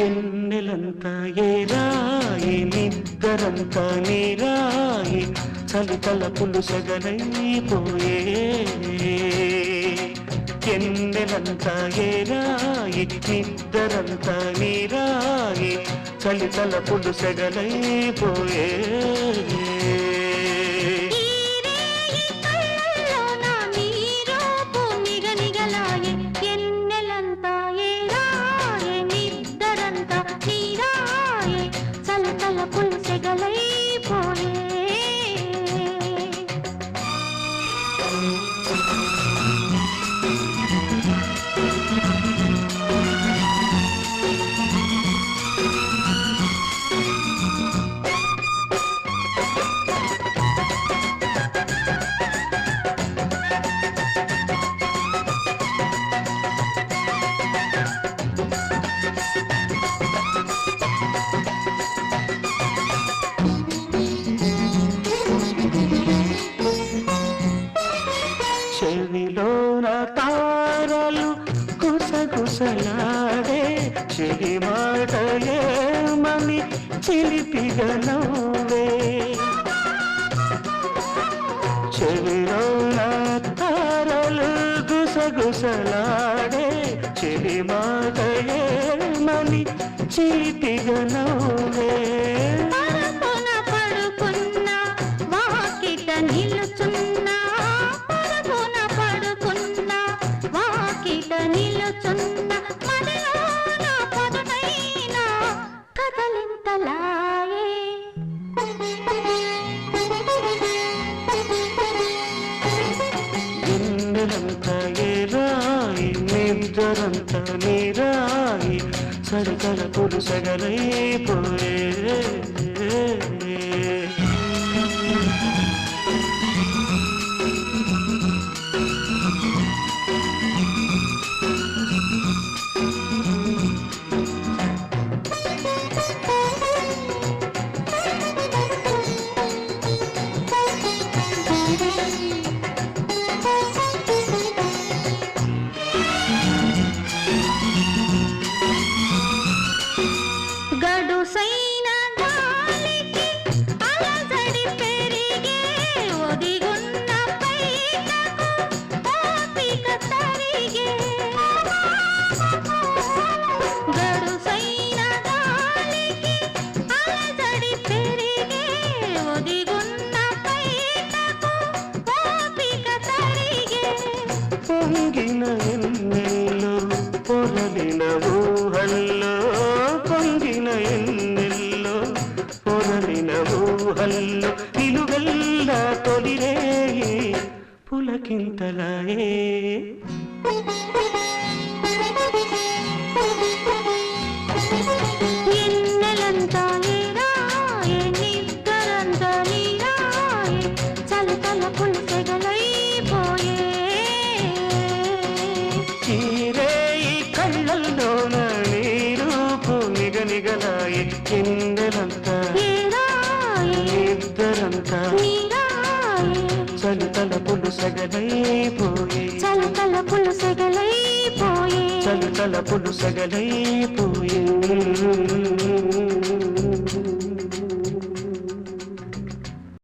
ఎన్నెలంతా ఏరాయి నిద్దరంతా నీరాయి చలి తలపులు సగలైపోయే. ఎన్నెలంతా ఏరాయి నిద్దరంతా నీరాయి చలి తలపులు చెవి మాట ఏమని చిలిపిగా నవ్వే. చెవిలోన తారలు గుసగుసలాడే. చెవి మాట ఏమని చిలిపిగా నవ్వే. నిలుచున్నా. నిద్దరంతా నీరాయి సరికల పురుసగలైపోయే గడుసైన పొంగిన ఎన్నెల్లో పొరలిన ఊహల్లో పులకింతలాయే ఎన్నెలంతా ఏరాయె, నిద్దరంతా నీరాయె, చలితల పులుసెగలైపోయే. చీరేయి కళ్ళల్లోన నీరూపు నిగనిగలాయి కిందెలంతా ఏరాయె,